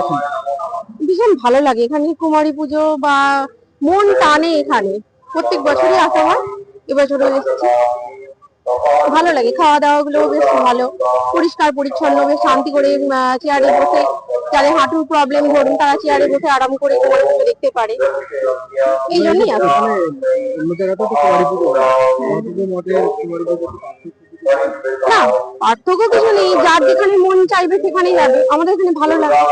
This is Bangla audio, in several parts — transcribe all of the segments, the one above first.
আসেন ভীষণ ভালো লাগে এখানে কুমারী পুজো বা মন টানে এখানে। প্রত্যেক বছরই আসা হয় এবছরও এসেছি। ভালো লাগে খাওয়া দাওয়া গুলো বেশ ভালো পরিষ্কার পরিচ্ছন্ন বেশ শান্তি করে চেয়ারে বসে যাদের হাঁটুর প্রবলেম ধরুন তারা চেয়ারে বসে আরাম করে কুমারী পুজো দেখতে পারে। এই জন্যই আসে না পার্থক্য কিছু নেই। যার যেখানে মন চাইবে সেখানেই যাবে। আমাদের এখানে ভালো লাগে।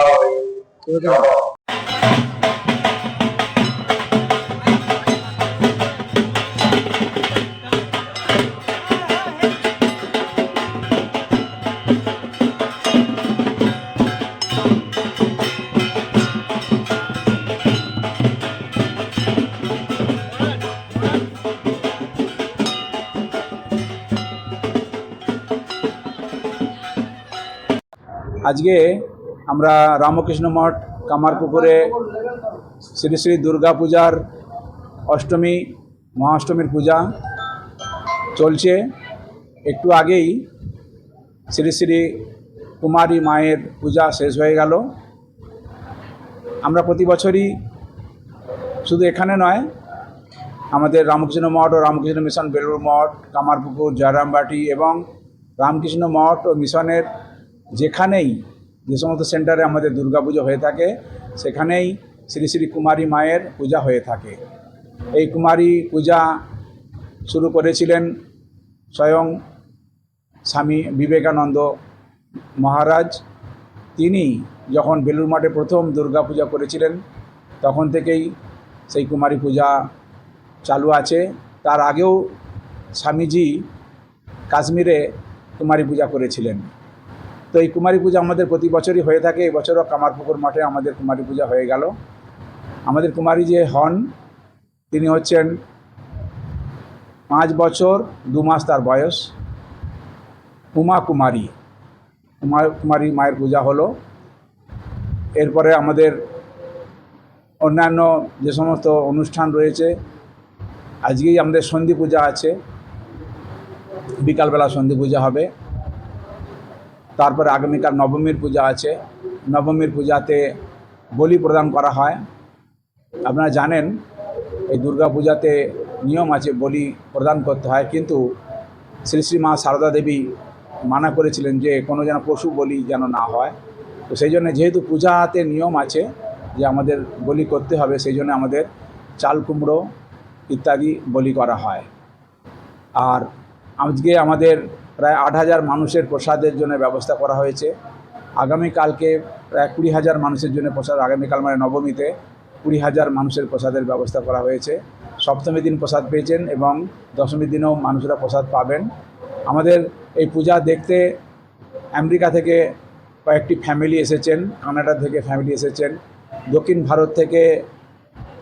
আজকে আমরা রামকৃষ্ণ মঠ, কামারপুকুরে শ্রী শ্রী দুর্গা পূজার অষ্টমী, মহাষ্টমীর পূজা চলছে। একটু আগেই শ্রী শ্রী কুমারী মায়ের পূজা শেষ হয়ে গেল। আমরা প্রতি বছরই শুধু এখানে নয়, আমাদের রামকৃষ্ণ মঠ ও রামকৃষ্ণ মিশন বেলুর মঠ, কামারপুকুর, জয়রামবাটি এবং রামকৃষ্ণ মঠ ও মিশনের যেখানেই যে সমস্ত সেন্টারে আমাদের দুর্গাপুজো হয়ে থাকে, সেখানেই শ্রী শ্রী কুমারী মায়ের পূজা হয়ে থাকে। এই কুমারী পূজা শুরু করেছিলেন স্বয়ং স্বামী বিবেকানন্দ মহারাজ। তিনি যখন বেলুর মাঠে প্রথম দুর্গা পূজা করেছিলেন, তখন থেকেই সেই কুমারী পূজা চালু আছে। তার আগেও স্বামীজি কাশ্মীরে কুমারী পূজা করেছিলেন। তো এই কুমারী পূজা আমাদের প্রতি বছরই হয়ে থাকে। এবছরও কামারপুকুর মাঠে আমাদের কুমারী পূজা হয়ে গেল। আমাদের কুমারী যে হন, তিনি হচ্ছেন পাঁচ বছর, দু মাস তার বয়স। উমা কুমারী। উমা কুমারী মায়ের পূজা হলো। এরপরে আমাদের অন্যান্য যে সমস্ত অনুষ্ঠান রয়েছে, আজকেই আমাদের সন্ধি পূজা আছে। বিকালবেলা সন্ধি পূজা হবে। তারপরে আগামীকাল নবমীর পূজা আছে। নবমীর পূজাতে বলি প্রদান করা হয়। আপনারা জানেন, এই দুর্গা পূজাতে নিয়ম আছে বলি প্রদান করতে হয়। কিন্তু শ্রী শ্রী মা সারদা দেবী মানা করেছিলেন যে, কোনো যেন পশু বলি যেন না হয়। তো সেই জন্য যেহেতু পূজাতে নিয়ম আছে যে, আমাদের বলি করতে হবে, সেই জন্য আমাদের চাল কুমড়ো ইত্যাদি বলি করা হয়। আর আজকে আমাদের প্রায় আট হাজার মানুষের প্রসাদের জন্য ব্যবস্থা করা হয়েছে। আগামীকালকে প্রায় কুড়ি হাজার মানুষের জন্য প্রসাদ, আগামীকাল মানে নবমীতে কুড়ি হাজার মানুষের প্রসাদের ব্যবস্থা করা হয়েছে। সপ্তমী দিন প্রসাদ পেয়েছেন এবং দশমীর দিনেও মানুষরা প্রসাদ পাবেন। আমাদের এই পূজা দেখতে আমেরিকা থেকে কয়েকটি ফ্যামিলি এসেছেন, কানাডা থেকে ফ্যামিলি এসেছেন, দক্ষিণ ভারত থেকে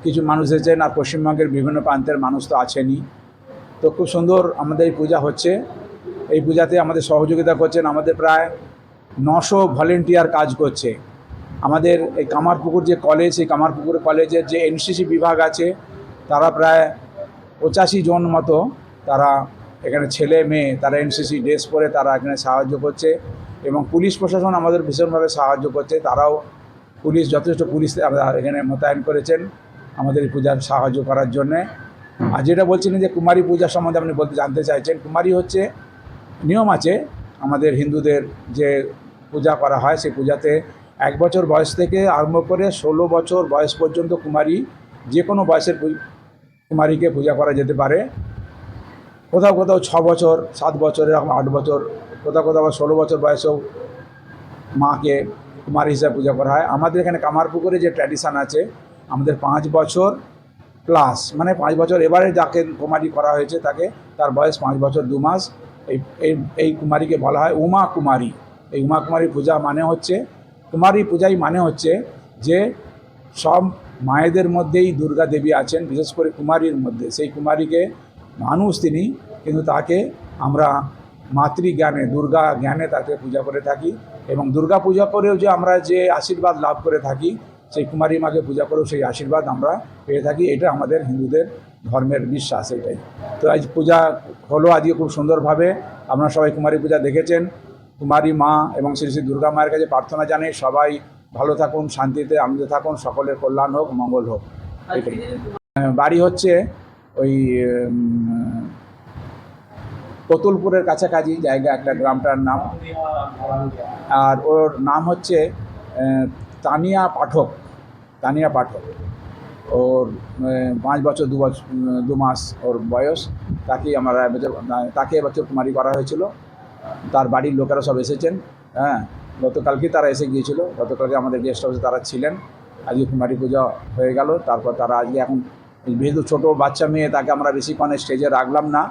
কিছু মানুষ এসেছেন আর পশ্চিমবঙ্গের বিভিন্ন প্রান্তের মানুষ তো আছেনই। তো খুব সুন্দর আমাদের এই পূজা হচ্ছে। এই পূজাতে আমাদের সহযোগিতা করছেন, আমাদের প্রায় নশো ভলেন্টিয়ার কাজ করছে। আমাদের এই কামারপুকুর যে কলেজ সেই কামারপুকুর কলেজের যে এনসিসি বিভাগ আছে, তারা প্রায় পঁচাশি জন মতো তারা এখানে ছেলে, মেয়ে, তারা এনসিসি ড্রেস পরে তারা এখানে সাহায্য করছে এবং পুলিশ প্রশাসন আমাদের ভীষণভাবে সাহায্য করছে। তারাও পুলিশ, যথেষ্ট পুলিশ এখানে মোতায়েন করেছেন আমাদের এই পূজার সাহায্য করার জন্যে। আর যেটা বলছিলেন যে কুমারী পূজা সম্বন্ধে আপনি বলতে জানতে চাইছেন, কুমারী হচ্ছে নিয়ম আছে। আমাদের হিন্দুদের যে পূজা করা হয়, সেই পূজাতে এক বছর বয়স থেকে আরম্ভ করে ষোলো বছর বয়স পর্যন্ত কুমারী, যে কোনো বয়সের কুমারীকে পূজা করা যেতে পারে। কোথাও কোথাও ছ বছর, সাত বছর, এরকম আট বছর, কোথাও কোথাও ষোলো বছর বয়সেও মাকে কুমারী হিসাবে পূজা করা হয়। আমাদের এখানে কামারপুকুরে যে ট্র্যাডিশান আছে, আমাদের পাঁচ বছর প্লাস মানে পাঁচ বছর এবারে যাকে কুমারী করা হয়েছে তাকে, তার বয়স পাঁচ বছর দু মাস। এই এই কুমারীকে বলা হয় উমা কুমারী। এই উমা কুমারী পূজা মানে হচ্ছে কুমারী পূজাই মানে হচ্ছে যে সব মায়েদের মধ্যেই দুর্গা দেবী আছেন, বিশেষ করে কুমারীর মধ্যে। সেই কুমারীকে মানুষ তিনি, কিন্তু তাকে আমরা মাতৃজ্ঞানে, দুর্গা জ্ঞানে তাকে পূজা করে থাকি এবং দুর্গা পূজা করেও যে আমরা যে আশীর্বাদ লাভ করে থাকি, সেই কুমারী মাকে পূজা করেও সেই আশীর্বাদ আমরা পেয়ে থাকি। এটা আমাদের হিন্দুদের ধর্মের বিশ্বাস এটাই। তো আজ পূজা হলো আজকে খুব সুন্দরভাবে। আপনারা সবাই কুমারী পূজা দেখেছেন। কুমারী মা এবং শ্রী শ্রী দুর্গা মায়ের কাছে প্রার্থনা জানাই সবাই ভালো থাকুন, শান্তিতে আনন্দে থাকুন, সকলের কল্যাণ হোক, মঙ্গল হোক। বাড়ি হচ্ছে ওই কতুলপুরের কাছাকাছি জায়গা, একটা গ্রামটার নাম। আর ওর নাম হচ্ছে তানিয়া পাঠক। তানিয়া পাঠক। ওর পাঁচ বছর, দু বছর দু মাস ওর বয়স। তাকে আমরা তাকে এবছর কুমারী করা হয়েছিল। তার বাড়ির লোকেরা সব এসেছেন হ্যাঁ? গতকালকে তারা এসে গিয়েছিল। গতকালকে আমাদের গেস্ট হাউসে তারা ছিলেন। আজকে কুমারী পূজা হয়ে গেল। তারপর তারা আজকে এখন যেহেতু ছোটো বাচ্চা মেয়ে, তাকে আমরা বেশিক্ষণ স্টেজে রাখলাম না।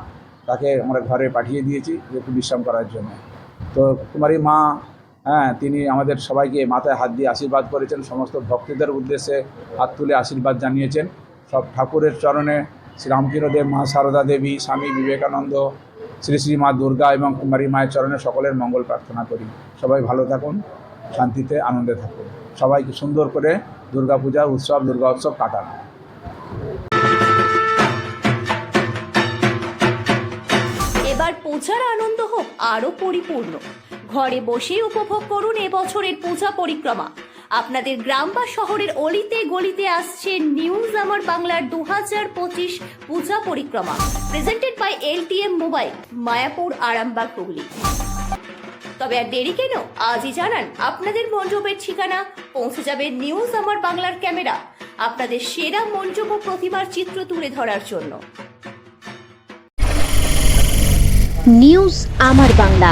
তাকে আমরা ঘরে পাঠিয়ে দিয়েছি একটু বিশ্রাম করার জন্য। তো কুমারী মা হ্যাঁ তিনি আমাদের সবাইকে মাথায় হাত দিয়ে আশীর্বাদ করেছেন, সমস্ত ভক্তদের উদ্দেশ্যে হাত তুলে আশীর্বাদ জানিয়েছেন। সব ঠাকুরের চরণে শ্রীরামকৃষ্ণ দেব মা সারদা দেবী, স্বামী বিবেকানন্দ, শ্রী শ্রী মা দুর্গা এবং কুমারী মায়ের চরণে সকলের মঙ্গল প্রার্থনা করি। সবাই ভালো থাকুন, শান্তিতে, আনন্দে থাকুন। সবাইকে সুন্দর করে দুর্গাপূজা উৎসব, দুর্গা উৎসব কাটান। এবার পূজার আনন্দ হোক আরও পরিপূর্ণ। ঘরে বসেই উপভোগ করুন এবছরের পূজা পরিক্রমা। আপনাদের গ্রাম বা শহরের অলিতে গলিতে আসছে নিউজ আমার বাংলার দু হাজার পঁচিশ পূজা পরিক্রমা। Presented by LTM mobile Mayapur, Arambagh, Hooghly. তবে আর দেরি কেন? আজই জানান, আপনাদের মণ্ডপের ঠিকানা, পৌঁছে যাবে নিউজ আমার বাংলার ক্যামেরা। আপনাদের সেরা মণ্ডপ ও প্রতিমার চিত্র তুলে ধরার জন্য। নিউজ আমার বাংলা।